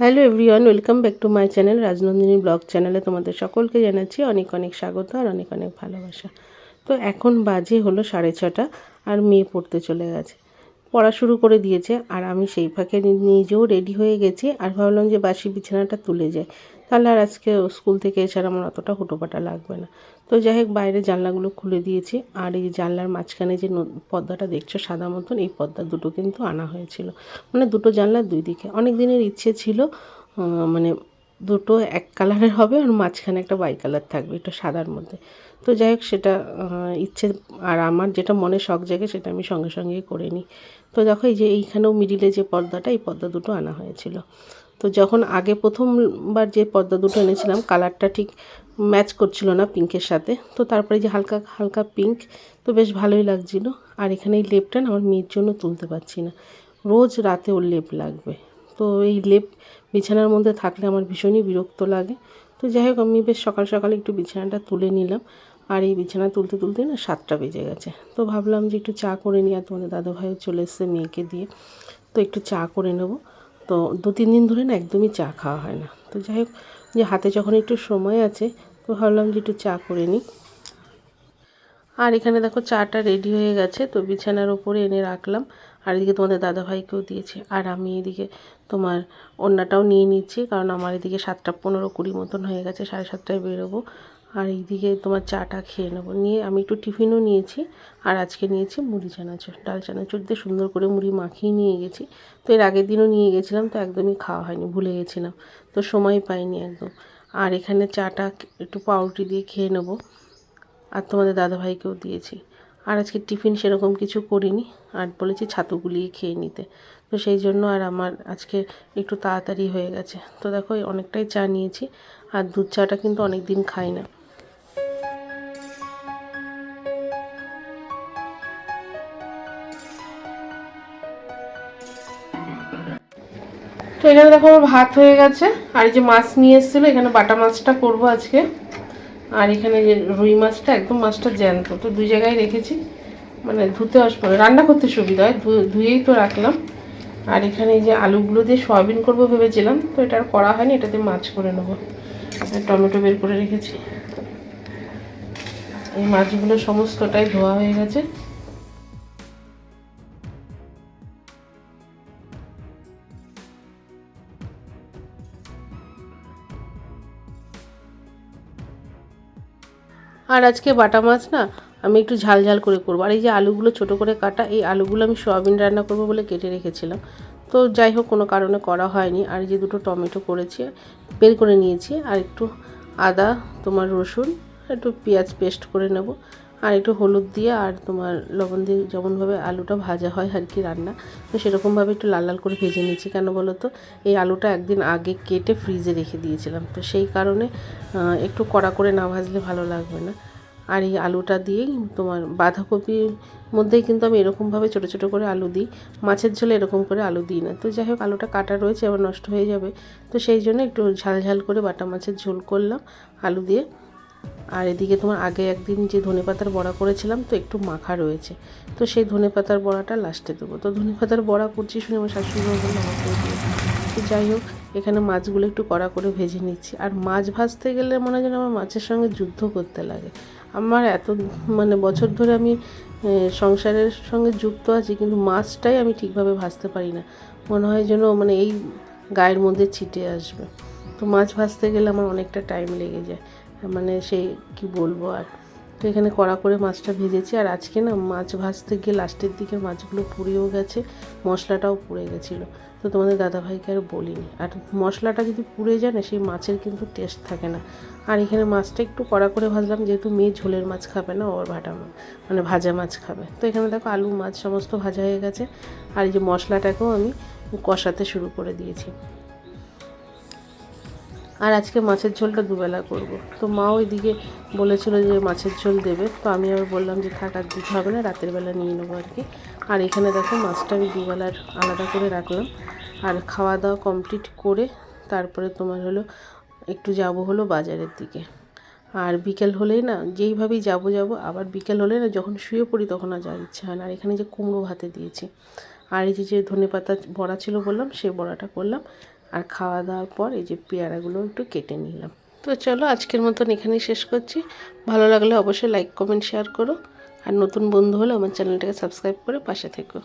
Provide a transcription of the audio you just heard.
Hello everyone welcome back to my channel Rajnandini blog চ্যানেলে তোমাদের সকলকে জানাচ্ছি অনেক অনেক স্বাগত আর অনেক অনেক ভালোবাসা। তো এখন বাজে হলো সাড়ে ছটা আর মেয়ে পড়তে চলে গেছে। পড়া শুরু করে দিয়েছে আর আমি সেই ফাঁকে নিজেও রেডি হয়ে গেছি আর ভাবলাম যে বাসি বিছানাটা তুলে যায় তাহলে আর আজকে স্কুল থেকে আর আমার অতটা হুটোপাটা লাগবে না। তো যাই হোক, বাইরে জানলাগুলো খুলে দিয়েছি আর এই জানলার মাঝখানে যে পর্দাটা দেখছ সাদা মতন, এই পর্দা দুটো কিন্তু আনা হয়েছিল। মানে দুটো জানলার দুই দিকে। অনেক দিনের ইচ্ছে ছিল মানে দুটো এক কালারের হবে আর মাঝখানে একটা বাই কালার থাকবে এটা সাদার মধ্যে। তো যাই হোক, সেটা ইচ্ছে আর আমার যেটা মনে শখ জাগে সেটা আমি সঙ্গে সঙ্গেই করে নিই। তো দেখো এই যে এইখানেও মিডিলে যে পর্দাটা এই পর্দা দুটো আনা হয়েছিল। তো যখন আগে প্রথমবার যে পর্দা দুটো এনেছিলাম কালারটা ঠিক ম্যাচ করছিল না পিঙ্কের সাথে, তো তারপরে যে হালকা হালকা পিঙ্ক তো বেশ ভালোই লাগছিল। আর এখানে এই লেপটা না আমার মেয়ের জন্য তুলতে পারছি না। রোজ রাতে ওর লেপ লাগবে। তো এই লেপ বিছানার মধ্যে থাকলে আমার ভীষণই বিরক্ত লাগে। তো যাই হোক, আমি বেশ সকাল, সকালে একটু বিছানাটা তুলে নিলাম। আর এই বিছানা তুলতে তুলতে না সাতটা বেজে গেছে। তো ভাবলাম যে একটু চা করে নিই, আর তোমাদের দাদাভাইও চলে এসছে মেয়েকে দিয়ে। তো একটু চা করে নেব। তো দু তিন দিন ধরে না একদমই চা খাওয়া হয় না। তো যাই হোক, যে হাতে যখন একটু সময় আছে, তো ভাবলাম যে একটু চা করে নিই। আর এখানে দেখো চাটা রেডি হয়ে গেছে, তো বিছানার ওপরে এনে রাখলাম। আর এদিকে তোমাদের দাদাভাইকেও দিয়েছে। আর আমি এদিকে তোমার অন্যটাও নিয়ে নিচ্ছি, কারণ আমার এদিকে সাতটা পনেরো কুড়ি মতন হয়ে গেছে, সাড়ে সাতটায় বেরোবো। আর এইদিকে তোমার চাটা খেয়ে নেব। নিয়ে আমি একটু টিফিনও নিয়েছি, আর আজকে নিয়েছি মুড়ি চানাচুর, ডাল চানাচুর দিয়ে সুন্দর করে মুড়ি মাখিয়ে নিয়ে গেছি। তো এর আগের দিনও নিয়ে গেছিলাম, তো একদমই খাওয়া হয়নি, ভুলে গেছিলাম। তো সময় পাইনি একদম। আর এখানে চাটা একটু পাউরুটি দিয়ে খেয়ে নেব, আর তোমাদের দাদাভাইকেও দিয়েছি। আর আজকে টিফিন সেরকম কিছু করিনি, আর বলেছি ছাতু গুলিয়ে খেয়ে নিতে। তো সেই জন্য আর আমার আজকে একটু তাড়াতাড়ি হয়ে গেছে। তো দেখো, অনেকটাই চা নিয়েছি, আর দুধ চাটা কিন্তু অনেক দিন খাই না। তো এখানে দেখো আমার ভাত হয়ে গেছে। আর এই যে মাছ নিয়ে এসেছিল, এখানে বাটা মাছটা করব আজকে। আর এখানে যে রুই মাছটা, একদম মাছটা জ্যান্ত। তো দুই জায়গায় রেখেছি। মানে ধুতে আসব রান্না করতে সুবিধা হয় ধুয়েই তো রাখলাম। আর এখানে এই যে আলুগুলো দিয়ে সয়াবিন করব ভেবেছিলাম, তো এটা আর করা হয়নি, এটাতে মাছ করে নেব। টমেটো বের করে রেখেছি। এই মাছগুলো সমস্তটাই ধোয়া হয়ে গেছে। আর আজকে বাটা মাছ না, আমি একটু ঝাল ঝাল করে করব। আর এই যে আলুগুলো ছোট করে কাটা, এই আলুগুলো আমি সোয়াবিন রান্না করব বলে কেটে রেখেছিলাম। তো যাই হোক, কোনো কারণে করা হয়নি। আর যে দুটো টমেটো করেছি, বের করে নিয়েছি। আর একটু আদা, তোমার রসুন, একটু পেঁয়াজ পেস্ট করে নেব। আর একটু হলুদ দিয়ে আর তোমার লবণ দিয়ে যেমনভাবে আলুটা ভাজা হয় আর কি রান্না, তো সেরকমভাবে একটু লাল লাল করে ভেজে নিয়েছি। কেন বলো তো? এই আলুটা একদিন আগে কেটে ফ্রিজে রেখে দিয়েছিলাম। তো সেই কারণে একটু কড়া করে না ভাজলে ভালো লাগবে না। আর এই আলুটা দিয়েই তোমার বাঁধাকপির মধ্যেই কিন্তু আমি এরকমভাবে ছোটো ছোটো করে আলু দিই। মাছের ঝোলে এরকম করে আলু দিই না। তো যাই হোক, আলুটা কাটা রয়েছে, আবার নষ্ট হয়ে যাবে। তো সেই জন্য একটু ঝাল ঝাল করে বাটা মাছের ঝোল করলাম আলু দিয়ে। আর এদিকে তোমার আগে একদিন যে ধনে পাতার বড়া করেছিলাম, তো একটু মাখা রয়েছে। তো সেই ধনে পাতার বড়াটা লাস্টে দেবো। তো ধনে পাতার বড়া করছি শুনে আমার শাশুড়ি আমাকে তো যাই হোক, এখানে মাছগুলো একটু কড়া করে ভেজে নিচ্ছি। আর মাছ ভাজতে গেলে মনে হয় যেন আমার মাছের সঙ্গে যুদ্ধ করতে লাগে। আমার এত মানে বছর ধরে আমি সংসারের সঙ্গে যুক্ত আছি, কিন্তু মাছটাই আমি ঠিকভাবে ভাজতে পারি না। মনে হয় যেন মানে এই গায়ের মধ্যে ছিটে আসবে। তো মাছ ভাজতে গেলে আমার অনেকটা টাইম লেগে যায়। মানে সেই কি বলব আর। তো এখানে কড়া করে মাছটা ভেজেছি আর আজকে না মাছ ভাজতে গিয়ে লাস্টের দিকে মাছগুলো পুড়েও গেছে, মশলাটাও পুড়ে গেছিল। তো তোমাদের দাদাভাইকে আর বলিনি। আর মশলাটা যদি পুড়ে যায় না, সেই মাছের কিন্তু টেস্ট থাকে না। আর এখানে মাছটা একটু কড়া করে ভাজলাম, যেহেতু মেয়ে ঝোলের মাছ খাবে না, ওর ভাটা মানে ভাজা মাছ খাবে। তো এখানে দেখো আলু মাছ সমস্ত ভাজা হয়ে গেছে। আর এই যে মশলাটাকেও আমি কষাতে শুরু করে দিয়েছি। আর আজকে মাছের ঝোলটা দুবেলা করব। তো মা ওইদিকে বলেছিল যে মাছের ঝোল দেবে। তো আমি আবার বললাম যে থাক, আর দিতে হবে না, রাতের বেলা নিয়ে নেব আর কি। আর এখানে দেখো মাছটা আমি দুবেলার আলাদা করে রাখলাম। আর খাওয়া দাওয়া কমপ্লিট করে তারপরে তোমার হলো একটু যাব হলো বাজারের দিকে। আর বিকেল হলেই না, যেইভাবেই যাব যাব, আবার বিকেল হলে না যখন শুয়ে পড়ি তখন আর যাওয়ার ইচ্ছা হয় না। আর এখানে যে কুমড়ো ভাতে দিয়েছি। আর এই যে ধনে পাতা বড়া ছিল বললাম সেই বড়াটা করলাম। আর খাওয়া দাওয়ার পর এই যে পেয়ারাগুলো একটু কেটে নিলাম। তো চলো আজকের মতন এখানেই শেষ করছি। ভালো লাগলে অবশ্যই লাইক কমেন্ট শেয়ার করো। আর নতুন বন্ধু হলে আমার চ্যানেলটাকে সাবস্ক্রাইব করে পাশে থেকো।